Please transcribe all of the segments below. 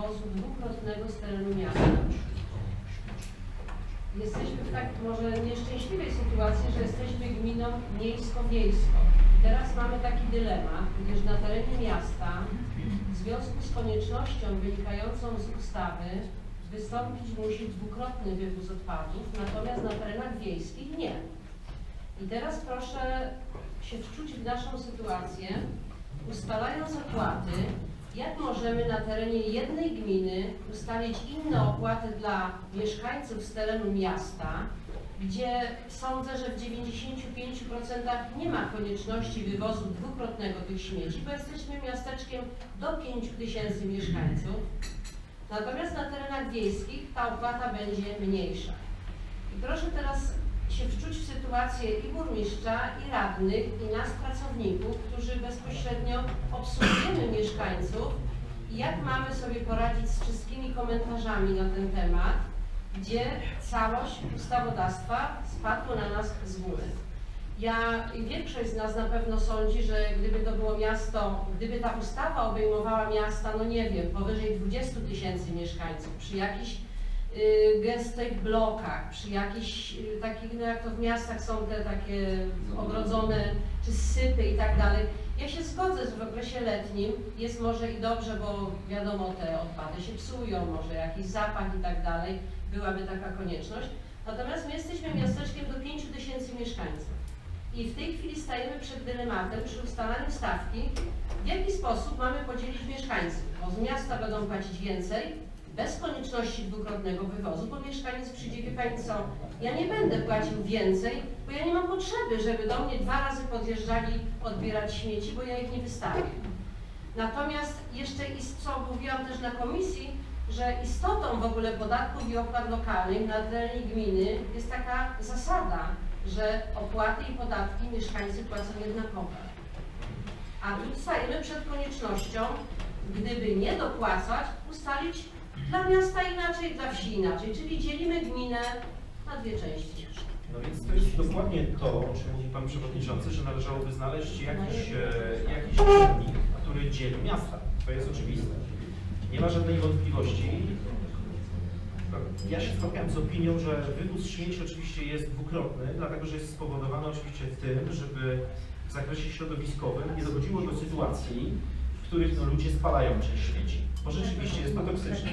wywozu dwukrotnego z terenu miasta. Jesteśmy w tak może nieszczęśliwej sytuacji, że jesteśmy gminą miejsko-wiejską. Teraz mamy taki dylemat, gdyż na terenie miasta w związku z koniecznością wynikającą z ustawy wystąpić musi dwukrotny wywóz odpadów, natomiast na terenach wiejskich nie. I teraz proszę się wczuć w naszą sytuację, ustalając opłaty, jak możemy na terenie jednej gminy ustalić inne opłaty dla mieszkańców z terenu miasta, gdzie sądzę, że w 95% nie ma konieczności wywozu dwukrotnego tych śmieci, bo jesteśmy miasteczkiem do 5 tysięcy mieszkańców. Natomiast na terenach wiejskich ta opłata będzie mniejsza. I proszę teraz się wczuć w sytuację i burmistrza, i radnych, i nas, pracowników, którzy bezpośrednio obsługujemy mieszkańców i jak mamy sobie poradzić z wszystkimi komentarzami na ten temat, gdzie całość ustawodawstwa spadła na nas z góry. Ja i większość z nas na pewno sądzi, że gdyby to było miasto, gdyby ta ustawa obejmowała miasta, no nie wiem, powyżej 20 tysięcy mieszkańców, przy jakichś gęstych blokach, przy jakichś y, takich, no jak to w miastach są te takie ogrodzone, czy sypy i tak dalej. Ja się zgodzę, że w okresie letnim jest może i dobrze, bo wiadomo, te odpady się psują, może jakiś zapach i tak dalej, byłaby taka konieczność. Natomiast my jesteśmy miasteczkiem do 5 tysięcy mieszkańców. I w tej chwili stajemy przed dylematem przy ustalaniu stawki, w jaki sposób mamy podzielić mieszkańców, bo z miasta będą płacić więcej, bez konieczności dwukrotnego wywozu, bo mieszkaniec przyjdzie, wie Pani co, ja nie będę płacił więcej, bo ja nie mam potrzeby, żeby do mnie dwa razy podjeżdżali odbierać śmieci, bo ja ich nie wystawię. Natomiast jeszcze, i co mówiłam też na komisji, że istotą w ogóle podatków i opłat lokalnych na terenie gminy jest taka zasada, że opłaty i podatki mieszkańcy płacą jednakowo. A tu stajemy przed koniecznością, gdyby nie dopłacać, ustalić dla miasta inaczej, dla wsi inaczej, czyli dzielimy gminę na dwie części. No więc to jest dokładnie to, o czym mówi Pan Przewodniczący, że należałoby znaleźć jakiś, e, jakiś czynnik, który dzieli miasta. To jest oczywiste. Nie ma żadnej wątpliwości. Ja się spotkałem z opinią, że wywóz śmieci oczywiście jest dwukrotny, dlatego że jest spowodowany oczywiście tym, żeby w zakresie środowiskowym nie dochodziło do sytuacji, w których no, ludzie spalają część śmieci. Bo rzeczywiście jest to toksyczne.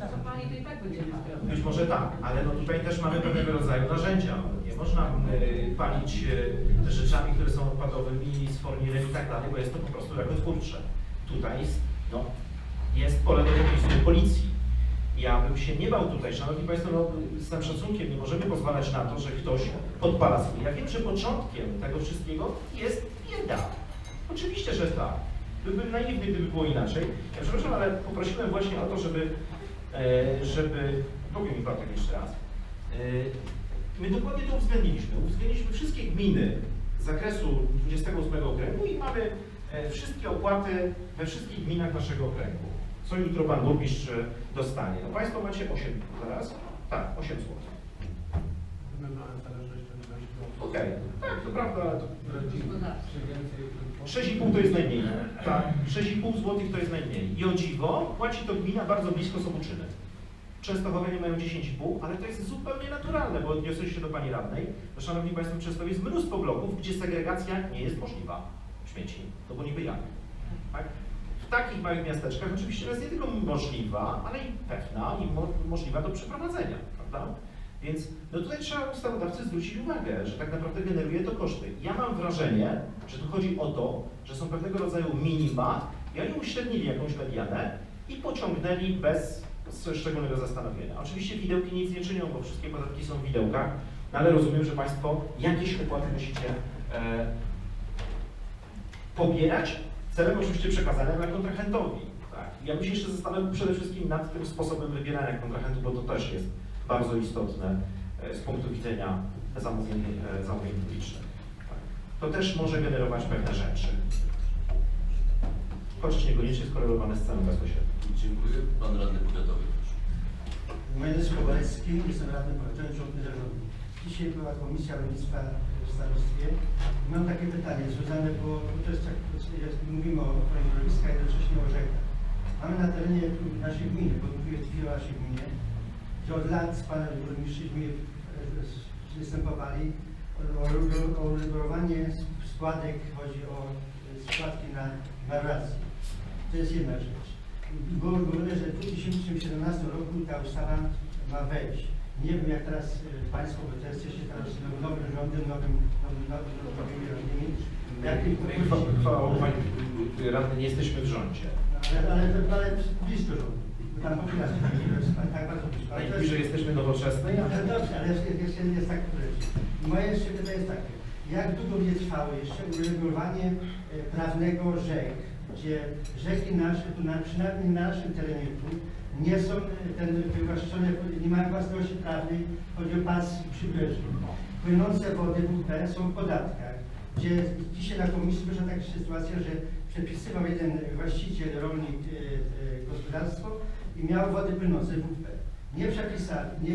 To Pani to i tak. Być może tak, ale no tutaj też mamy pewnego rodzaju narzędzia. Nie można y, palić y, rzeczami, które są odpadowymi, z fornirem i tak dalej, bo jest to po prostu rakotwórcze. Tutaj jest, no, jest pole do popisu policji. Ja bym się nie bał tutaj, Szanowni Państwo, no, z tym szacunkiem nie możemy pozwalać na to, że ktoś podpala sobie. Ja wiem, że początkiem tego wszystkiego jest bieda. Oczywiście, że tak. Byłbym naiwny, gdyby było inaczej. Ja przepraszam, ale poprosiłem właśnie o to, żeby, e, żeby, powie mi Pan tak jeszcze raz, E, my dokładnie to uwzględniliśmy. Uwzględniliśmy wszystkie gminy z zakresu 28 okręgu i mamy e, wszystkie opłaty we wszystkich gminach naszego okręgu. Co jutro Pan Burmistrz dostanie? No Państwo macie 8 zaraz? Tak, 8 zł. Okej, tak, to prawda. ale to- Gospodarstwo. 6,5 to jest najmniej. Tak, 6,5 zł to jest najmniej. I o dziwo płaci to gmina bardzo blisko Sobuczyny. Częstochowianie mają 10,5, ale to jest zupełnie naturalne, bo odniosę się do Pani Radnej. No, Szanowni Państwo, przez to jest mnóstwo bloków, gdzie segregacja nie jest możliwa śmieci, no bo niby jak. Tak? W takich małych miasteczkach oczywiście jest nie tylko możliwa, ale i pewna i mo możliwa do przeprowadzenia, prawda? Więc no tutaj trzeba ustawodawcy zwrócić uwagę, że tak naprawdę generuje to koszty. Ja mam wrażenie, że tu chodzi o to, że są pewnego rodzaju minima i oni uśrednili jakąś medianę i pociągnęli bez szczególnego zastanowienia. Oczywiście widełki nic nie czynią, bo wszystkie podatki są w widełkach, no ale rozumiem, że Państwo jakieś opłaty musicie e, pobierać, celem oczywiście przekazania dla kontrahentowi. Tak? Ja bym się jeszcze zastanowił przede wszystkim nad tym sposobem wybierania kontrahentów, bo to też jest bardzo istotne e, z punktu widzenia zamówień, e, zamówień publicznych. Tak? To też może generować pewne rzeczy. Chociaż niekoniecznie skorelowane z ceną bezpośrednią. Dziękuję. Pan radny powiatowy. proszę. Menedż Kowalski, jestem radnym powiatowym rządnym zarządu. Dzisiaj była komisja rolnictwa w starostwie. Mam takie pytanie związane, bo to jest tak, jak mówimy o ochronie środowiska, jednocześnie o rzekach. Mam mamy na terenie naszej gminy, bo mówię dwie o naszej gminie, gdzie od lat z panem burmistrzem e, występowali o, uregulowanie składek, chodzi o e, składki na gwarację. To jest jedna rzecz. Było mówione, że w 2017 roku ta ustawa ma wejść. Nie wiem jak teraz e, Państwo, bo to jesteście teraz no- nowym rządem, nowym, nowym, nowym, nowymi radnymi. Jak Chwa- Chwała Pani Radny, nie jesteśmy w rządzie. ale, ale, ale blisko rządu. Tam populacja. Ale to jest- Najbliżej jesteśmy nowoczesnej, a no dobrze, ale jeszcze, jeszcze jest tak rzecz. Moje jeszcze pytanie jest takie, jak długo będzie trwało jeszcze uregulowanie e, prawnego rzek, gdzie rzeki nasze, na, przynajmniej na naszym terenie tu, nie są e, ten wywłaszczone, nie mają własności prawnej, chodzi o pas przybrzeżny. Płynące wody WP są w podatkach, gdzie dzisiaj na komisji wyszła taka sytuacja, że przepisywał jeden właściciel, rolnik, e, e, gospodarstwo i miał wody płynące WP. Nie przepisali, nie,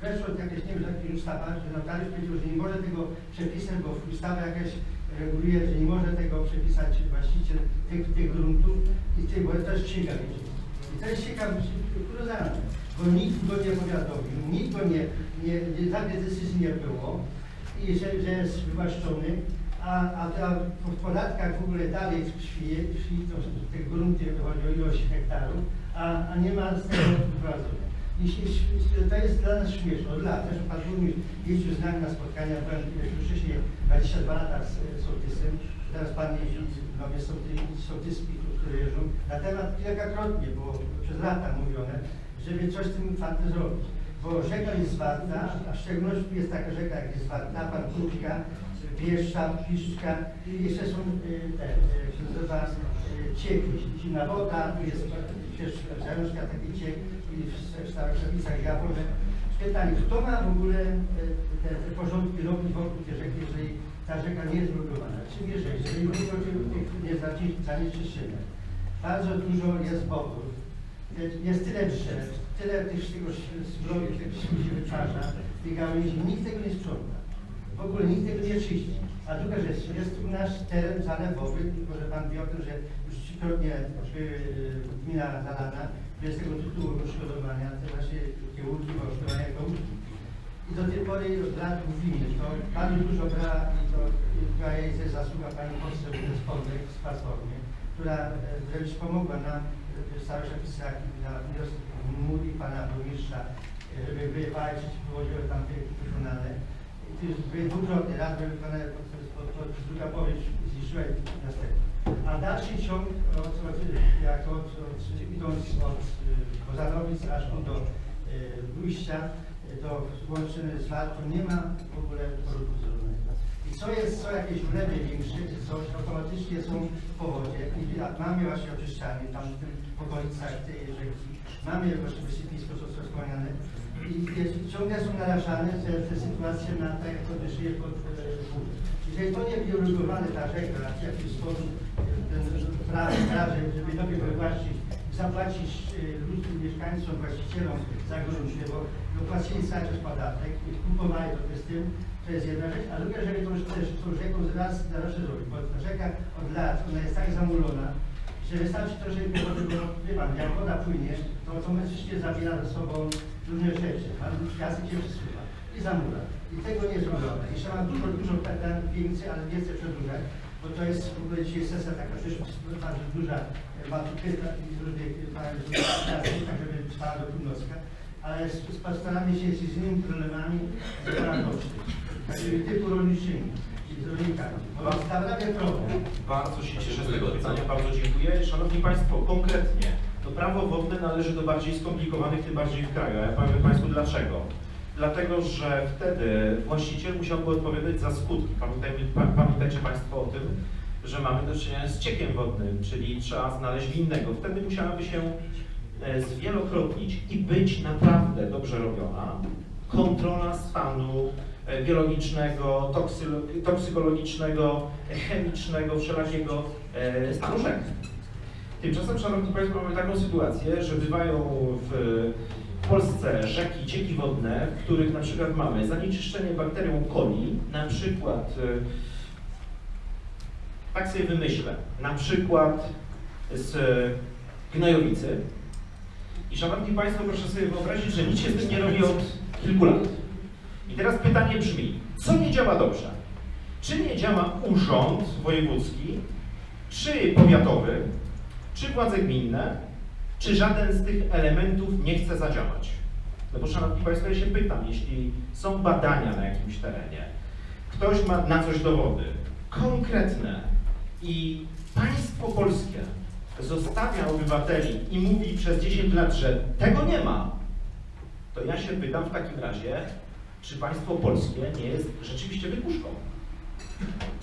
weszło jakaś, nie wiem, jakaś ustawa, że notariusz powiedział, że nie może tego przepisać, bo ustawa jakaś reguluje, że nie może tego przepisać właściciel tych, tych gruntów i tych, bo to jest księga. I to jest ciekawe, bo nikt go nie powiadomił, nikt go nie, nie, nie żadnej decyzji nie było i że, że jest wywłaszczony, a, a, a w podatkach w ogóle dalej tkwi, tkwi to, te grunty, chodzi o ilość hektarów, a, a nie ma z tego wyprowadzenia. Jeśli, to jest dla nas śmieszne, od lat, też pan burmistrz jeździł z nami na spotkania, byłem wcześniej 22 lata z sołtysem, teraz pan jeździ, no jest sołty- sołtyski, które jeżdżą, na temat kilkakrotnie było przez lata mówione, żeby coś z tym faktem zrobić. Bo rzeka jest zwarta, a w szczególności jest taka rzeka jak jest zwarta, pan Kruczka, Bieszcza, Piszczka i jeszcze są e, te, jak się nazywa, e, cieki, zimna woda, tu jest też zajączka taki ciek w starych przepisach Jaworzę. Pytanie, kto ma w ogóle e, te, te porządki robić wokół tej rzeki, jeżeli ta rzeka nie jest drugowana? Czym jeżeli, jeżeli mówimy o tych- zanieczyszczeniach, bardzo dużo jest wodów, jest tyle drzew, tyle tych tego tych się wytwarza, tych gałęzi, nikt tego nie sprząta. W ogóle nikt tego nie czyści. A druga rzecz, jest tu nasz teren zalewowy, może Pan wie o tym, że już trzykrotnie e, gmina zalana, bez tego tytułu odszkodowania, te właśnie takie ulgi, odszkodowania jako. I do tej pory od lat mówimy, to bardzo dużo brała i to była jej zasługa Pani poseł Polnek, z Platformy, która e, wręcz pomogła nam w starych przepisach na wniosek mój i Pana Burmistrza, e, żeby wywalczyć, wywodziły tam te wykonane. I to już dwukrotnie, raz wykonane, to, to, to, to druga powieść zniszczyła i następna. A dalszy ciąg, od, od, jak od, od, idąc od y, Kozanowic aż tu do y, Ujścia, y, do łączyny z Walką, nie ma w ogóle porządku. I co jest, co jakieś ulewy większe, coś, automatycznie są w powodzie. I mamy właśnie oczyszczanie tam w tym okolicach tej rzeki. Mamy właśnie wysypisko, co co wspomniane. I jest, ciągle są narażane te, te sytuacje na tak, jak to wyżyje pod e, górę. Jeżeli to nie uregulowane ta rzeka w jakiś sposób, prawo, prawo, żeby dobrze wywłaszczyć, zapłacić e, ludziom, mieszkańcom, właścicielom za grunty, bo dopłacili cały czas podatek kupowali to z tym, to jest jedna rzecz, a druga rzecz to już też tą rzeką raz na raz zrobić, bo ta rzeka od lat, ona jest tak zamulona, że wystarczy wody, bo wie pan, jak woda płynie, to automatycznie zabiera ze sobą różne rzeczy, a piasek się przesuwa i zamula. I tego nie zrobiono. I trzeba dużo, dużo pytań więcej, ale nie chcę przedłużać, bo to jest w ogóle dzisiaj sesja taka przyszła, bardzo duża, e, ma tu pytań i z różnych tak żeby trwała do północka, ale s- s- postaramy się z innymi problemami takimi typu rolniczymi z rolnikami. Naprawdę problem. Bardzo się cieszę z tego pytania, bardzo dziękuję. Szanowni Państwo, konkretnie, to prawo wodne należy do bardziej skomplikowanych, tym bardziej w kraju. A ja powiem Państwu dlaczego. Dlatego, że wtedy właściciel musiałby odpowiadać za skutki. Pamiętajmy, pa- pamiętajcie Państwo o tym, że mamy do czynienia z ciekiem wodnym, czyli trzeba znaleźć winnego. Wtedy musiałaby się e, zwielokrotnić i być naprawdę dobrze robiona kontrola stanu e, biologicznego, toksykologicznego, chemicznego, wszelakiego e, stanu rzek. Tymczasem, Szanowni Państwo, mamy taką sytuację, że bywają w Polsce rzeki, cieki wodne, w których na przykład mamy zanieczyszczenie bakterią coli, na przykład, e, tak sobie wymyślę, na przykład z gnojowicy. I szanowni Państwo, proszę sobie wyobrazić, że nic się z tym nie robi od kilku lat. I teraz pytanie brzmi, co nie działa dobrze? Czy nie działa urząd wojewódzki, czy powiatowy, czy władze gminne, czy żaden z tych elementów nie chce zadziałać? No bo szanowni Państwo, ja się pytam, jeśli są badania na jakimś terenie, ktoś ma na coś dowody, konkretne i państwo polskie zostawia obywateli i mówi przez 10 lat, że tego nie ma, to ja się pytam w takim razie, czy państwo polskie nie jest rzeczywiście wypuszką.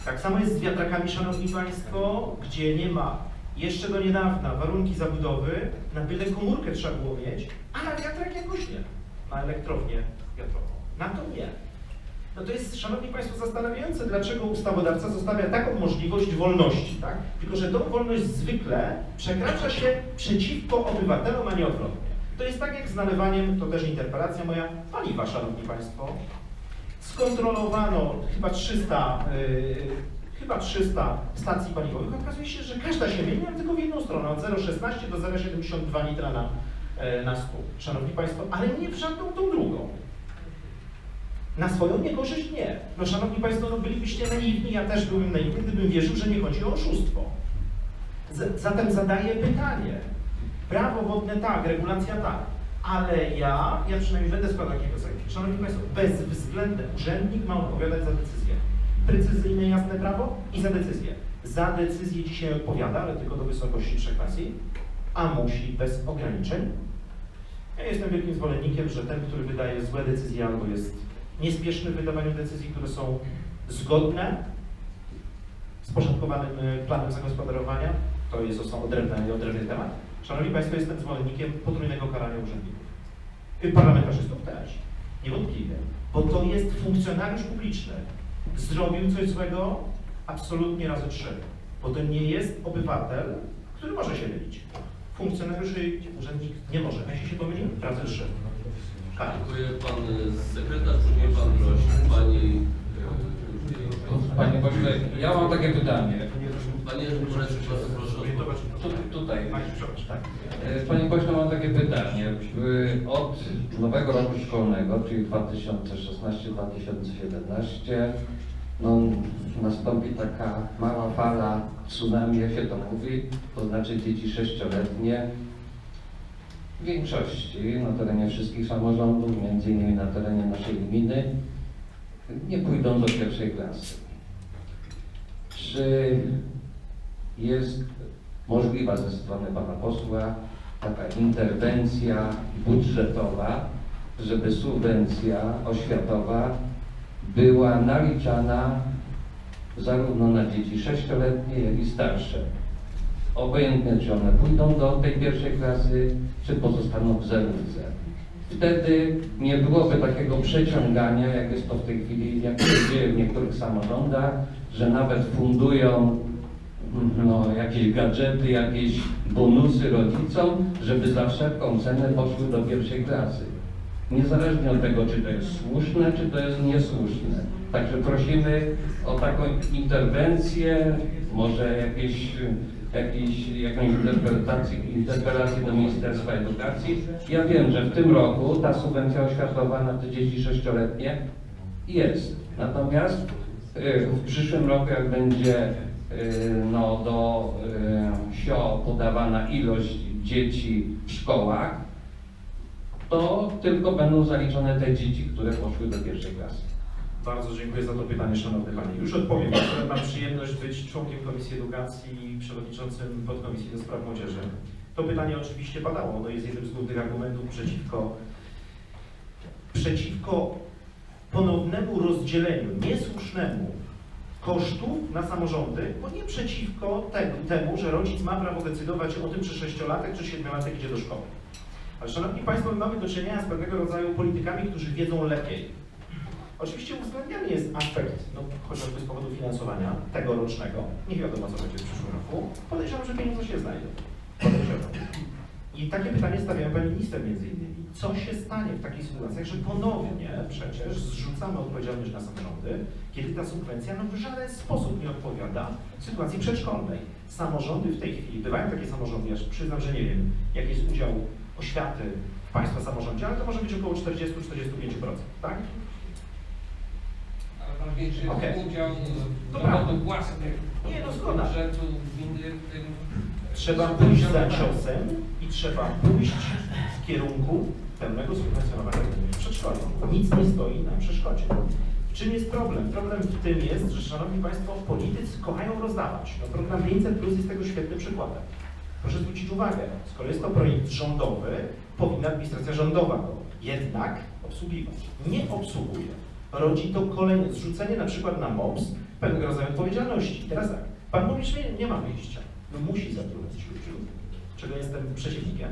Tak samo jest z wiatrakami, szanowni państwo, gdzie nie ma jeszcze do niedawna warunki zabudowy, na byle komórkę trzeba było mieć, a na wiatrak jakoś nie, na elektrownię wiatrową. Na to nie. No to jest, szanowni państwo, zastanawiające, dlaczego ustawodawca zostawia taką możliwość wolności, tak? Tylko, że tą wolność zwykle przekracza się przeciwko obywatelom, a nie odwrotnie. To jest tak jak z nalewaniem, to też interpelacja moja, paliwa, szanowni państwo. Skontrolowano chyba 300, yy, chyba 300 stacji paliwowych. Okazuje się, że każda się mienia tylko w jedną stronę, od 0,16 do 0,72 litra na, e, na 100. Szanowni Państwo, ale nie w żadną tą drugą. Na swoją niekorzyść nie. No szanowni Państwo, no bylibyście naiwni, ja też byłem naiwny, gdybym wierzył, że nie chodzi o oszustwo. Z, zatem zadaję pytanie. Prawo wodne tak, regulacja tak, ale ja, ja przynajmniej będę składał takie wniosek. Szanowni Państwo, bezwzględny urzędnik ma odpowiadać za decyzję. Precyzyjne, jasne prawo i za decyzję. Za decyzję dzisiaj odpowiada, ale tylko do wysokości trzech pasji, a musi bez ograniczeń. Ja jestem wielkim zwolennikiem, że ten, który wydaje złe decyzje albo jest niespieszny w wydawaniu decyzji, które są zgodne z poszatkowanym e, planem zagospodarowania, to jest są odrębny, odrębny temat. Szanowni Państwo, jestem zwolennikiem potrójnego karania urzędników. Parlamentarzystów też, niewątpliwie, bo to jest funkcjonariusz publiczny. Zrobił coś złego absolutnie razy trzy, bo to nie jest obywatel, który może się mylić. Funkcjonariusz i urzędnik nie może. A jeśli się pomyli, razy trzy. Tak. Dziękuję. Pan y, sekretarz, później pan Groś, pani... y, Panie pośle, ja mam takie pytanie. Panie bardzo proszę. Tu, tutaj. Tak. E, Panie pośle, mam takie pytanie. Od nowego roku szkolnego, czyli 2016-2017, no, nastąpi taka mała fala tsunami, jak się to mówi, to znaczy dzieci sześcioletnie w większości, na terenie wszystkich samorządów, między innymi na terenie naszej gminy, nie pójdą do pierwszej klasy. Czy jest możliwa ze strony pana posła taka interwencja budżetowa, żeby subwencja oświatowa była naliczana zarówno na dzieci sześcioletnie, jak i starsze. Obojętnie, czy one pójdą do tej pierwszej klasy, czy pozostaną w zerówce. Wtedy nie byłoby takiego przeciągania, jak jest to w tej chwili, jak się dzieje w niektórych samorządach, że nawet fundują no, jakieś gadżety, jakieś bonusy rodzicom, żeby za wszelką cenę poszły do pierwszej klasy. Niezależnie od tego, czy to jest słuszne, czy to jest niesłuszne. Także prosimy o taką interwencję, może jakieś, jakieś, jakąś interpretację, interpelację do Ministerstwa Edukacji. Ja wiem, że w tym roku ta subwencja oświatowa na te dzieci sześcioletnie jest. Natomiast y, w przyszłym roku, jak będzie no, do y, SIO podawana ilość dzieci w szkołach, to tylko będą zaliczone te dzieci, które poszły do pierwszej klasy. Bardzo dziękuję za to pytanie, Szanowny Panie. Już odpowiem. Mam przyjemność być członkiem Komisji Edukacji i przewodniczącym podkomisji do spraw młodzieży. To pytanie oczywiście padało. Ono jest jednym z głównych argumentów przeciwko, przeciwko ponownemu rozdzieleniu, niesłusznemu kosztów na samorządy, bo nie przeciwko temu, temu, że rodzic ma prawo decydować o tym, czy sześciolatek, czy siedmiolatek idzie do szkoły. Ale Szanowni Państwo, my mamy do czynienia z pewnego rodzaju politykami, którzy wiedzą lepiej. Oczywiście uwzględniany jest aspekt, no, chociażby z powodu finansowania tegorocznego. Nie wiadomo, co będzie w przyszłym roku. Podejrzewam, że pieniądze się znajdą. Podejrzewam. I takie pytanie stawiałem pani minister między innymi. Co się stanie w takich sytuacjach, że ponownie przecież zrzucamy odpowiedzialność na samorządy, kiedy ta subwencja no, w żaden sposób nie odpowiada sytuacji przedszkolnej. Samorządy w tej chwili, bywają takie samorządy, ja przyznam, że nie wiem, jaki jest udział oświaty w Państwa samorządzie, ale to może być około 40-45%, tak? Ale tam większy Okej. udział dochodów własnych Nie, no zgoda. budżetu gminy w tym. Trzeba pójść za ciosem trzeba pójść w kierunku pełnego subwencjonowania przedszkola. Nic nie stoi na przeszkodzie. W czym jest problem? Problem w tym jest, że Szanowni Państwo, politycy kochają rozdawać. No, program 500 Plus jest tego świetnym przykładem. Proszę zwrócić uwagę, skoro jest to projekt rządowy, powinna administracja rządowa go jednak obsługiwać. Nie obsługuje. Rodzi to kolejne zrzucenie na przykład na MOPS pewnego rodzaju odpowiedzialności. Teraz tak, Pan mówi, że nie, nie ma wyjścia. No musi zatrudnić ludzi, czego jestem przeciwnikiem.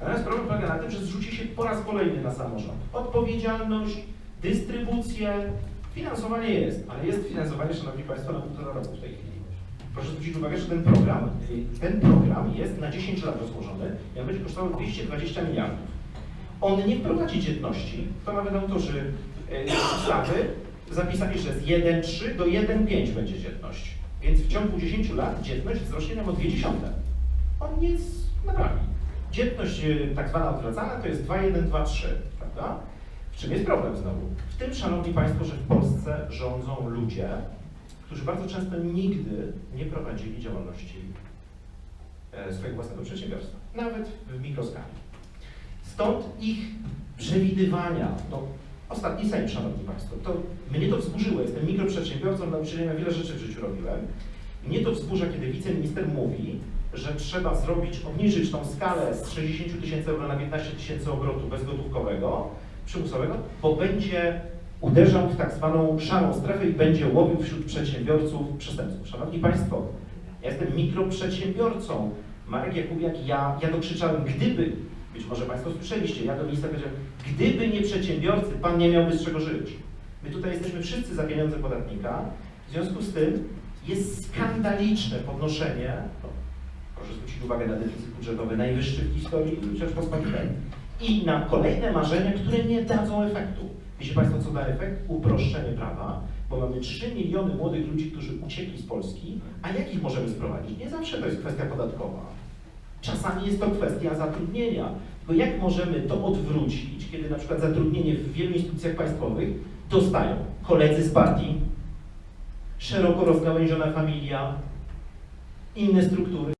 Natomiast problem polega na tym, że zrzuci się po raz kolejny na samorząd. Odpowiedzialność, dystrybucję, finansowanie jest, ale jest finansowanie, Szanowni Państwo, na półtora roku w tej chwili. Proszę zwrócić uwagę, że ten program, ten program jest na 10 lat rozłożony on będzie kosztował 220 miliardów. On nie wprowadzi dzietności, to nawet autorzy y, ustawy zapisali, że z 1,3 do 1,5 będzie dzietność. Więc w ciągu 10 lat dzietność wzrośnie nam o 0,2. On nic naprawi. Dzietność y, tak zwana odwracana to jest 2, 1, 2, 3, prawda? W czym jest problem znowu? W tym, Szanowni Państwo, że w Polsce rządzą ludzie, którzy bardzo często nigdy nie prowadzili działalności e, swojego własnego przedsiębiorstwa, nawet w mikroskali. Stąd ich przewidywania, no, ostatni Sejm, Szanowni Państwo, to mnie to wzburzyło, jestem mikroprzedsiębiorcą, nauczycielem, ja wiele rzeczy w życiu robiłem. Mnie to wzburza, kiedy wiceminister mówi, że trzeba zrobić, obniżyć tą skalę z 60 tysięcy euro na 15 tysięcy obrotu bezgotówkowego, przymusowego, bo będzie uderzał w tak zwaną szarą strefę i będzie łowił wśród przedsiębiorców przestępców. Szanowni Państwo, ja jestem mikroprzedsiębiorcą. Marek Jakubiak, ja, ja dokrzyczałem, gdyby, być może Państwo słyszeliście, ja do ministra powiedziałem, gdyby nie przedsiębiorcy, Pan nie miałby z czego żyć. My tutaj jesteśmy wszyscy za pieniądze podatnika, w związku z tym jest skandaliczne podnoszenie, no, proszę zwrócić uwagę na deficyt budżetowy, najwyższy w historii Rzeczpospolitej, i na kolejne marzenia, które nie dadzą efektu. Wiecie Państwo, co da efekt? Uproszczenie prawa, bo mamy 3 miliony młodych ludzi, którzy uciekli z Polski, a jak ich możemy sprowadzić? Nie zawsze to jest kwestia podatkowa. Czasami jest to kwestia zatrudnienia. Tylko jak możemy to odwrócić, kiedy na przykład zatrudnienie w wielu instytucjach państwowych dostają koledzy z partii, szeroko rozgałęziona familia, inne struktury.